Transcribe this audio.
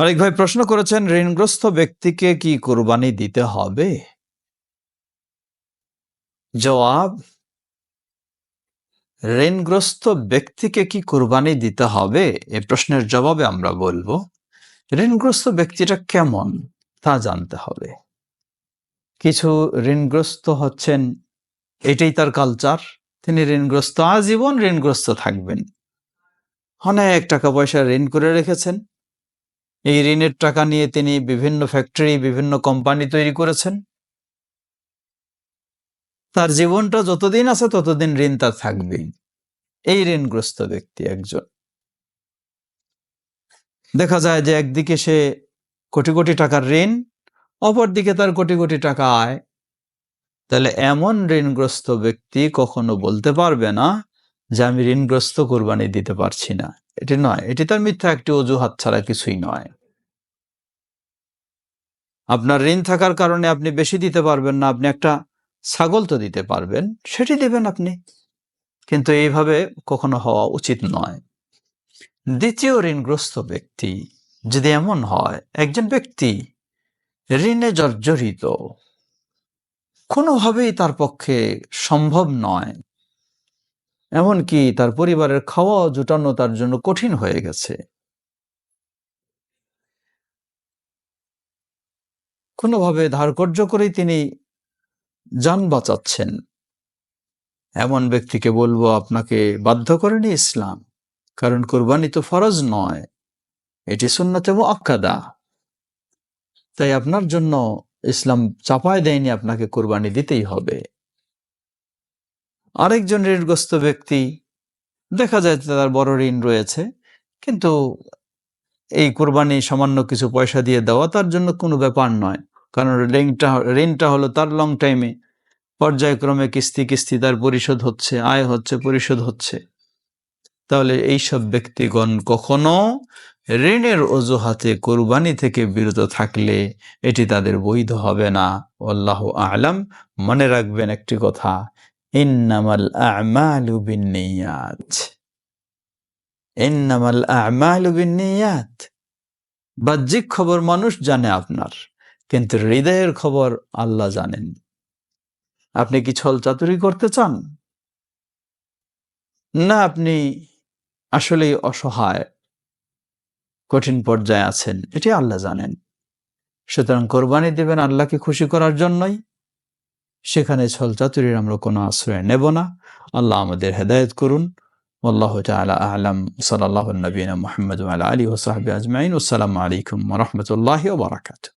অনেক ভাই প্রশ্ন করেছেন, ঋণগ্রস্ত ব্যক্তিকে কি কোরবানি দিতে হবে? জবাব, ঋণগ্রস্ত ব্যক্তিকে কি কোরবানি দিতে হবে? এ প্রশ্নের জবাবে আমরা বলব, ঋণগ্রস্ত ব্যক্তিটা কেমন তা জানতে হবে। কিছু ঋণগ্রস্ত হচ্ছেন, এটাই তার কালচার তিনি ঋণগ্রস্ত, আজীবন ঋণগ্রস্ত থাকবেন। অনেক টাকা পয়সা ঋণ করে রেখেছেন। এই ঋণের টাকা নিয়ে তিনি বিভিন্ন ফ্যাক্টরি বিভিন্ন কোম্পানি তৈরি করেছেন। তার জীবনটা যতদিন আছে ততদিন ঋণ তার থাকবেই। এই ঋণগ্রস্ত ব্যক্তি একজন। দেখা যায় যে একদিকে সে কোটি কোটি টাকার ঋণ, অপরদিকে তার কোটি কোটি টাকা আয়। তাহলে এমন ঋণগ্রস্ত ব্যক্তি কখনো বলতে পারবে না যে আমি ঋণগ্রস্ত কোরবানি দিতে পারছি না। এটি নয়, এটি তার মিথ্যা একটি অজুহাত ছাড়া কিছুই নয়। আপনার ঋণ থাকার কারণে আপনি বেশি দিতে পারবেন না, আপনি একটা ছাগল তো দিতে পারবেন, সেটি দেবেন আপনি। কিন্তু এইভাবে কখনো হওয়া উচিত নয়। দ্বিতীয় ঋণগ্রস্ত ব্যক্তি যদি এমন হয়, একজন ব্যক্তি ঋণে জর্জরিত, কোনোভাবেই তার পক্ষে সম্ভব নয়। এমনকি তার পরিবারের খাওয়া জুটানো তার জন্য কঠিন হয়ে গেছে। কোনোভাবে ধারকর্য করেই তিনি যান বাঁচাচ্ছেন। এমন ব্যক্তিকে বলব আপনাকে বাধ্য করেনি ইসলাম। কারণ কোরবানি তো ফরজ নয়, এটি সুন্নতে আক্কাদা তাই আপনার জন্য ইসলাম চাপায় দেয়নি, আপনাকে কোরবানি দিতেই হবে। আরেকজন ঋণগ্রস্ত ব্যক্তি, দেখা যায় তার বড় ঋণ রয়েছে, কিন্তু এই কোরবানি সামান্য কিছু পয়সা দিয়ে দেওয়া তার জন্য কোনো ব্যাপার নয়। কারণ ঋণটা ঋণটা হলো তার লং টাইমে পর্যায়ক্রমে কিস্তি কিস্তি তার পরিশোধ হচ্ছে, আয় হচ্ছে, পরিশোধ হচ্ছে। তাহলে এইসব ব্যক্তিগণ কখনো ঋণের অজুহাতে কোরবানি থেকে বিরত থাকলে এটি তাদের বৈধ হবে না। আল্লাহ আলাম। মনে রাখবেন একটি কথা ইন্নামাল আমালু ইন্নামাল আমালু বাহ্যিক খবর মানুষ জানে আপনার, কিন্তু হৃদয়ের খবর আল্লাহ জানেন। আপনি কি ছল চাতুরি করতে চান? না, আপনি আসলেই অসহায়, কঠিন পর্যায়ে আছেন, এটি আল্লাহ জানেন। সুতরাং কোরবানি দেবেন আল্লাহকে খুশি করার জন্যই সেখানে ছল চাতুরির আমরা কোনো আশ্রয় নেব না আল্লাহ আমাদের হেদায়ত করুন والله تعالى أعلم صلى الله النبينا محمد وعلى آله وصحبه أجمعين والسلام عليكم ورحمة الله وبركاته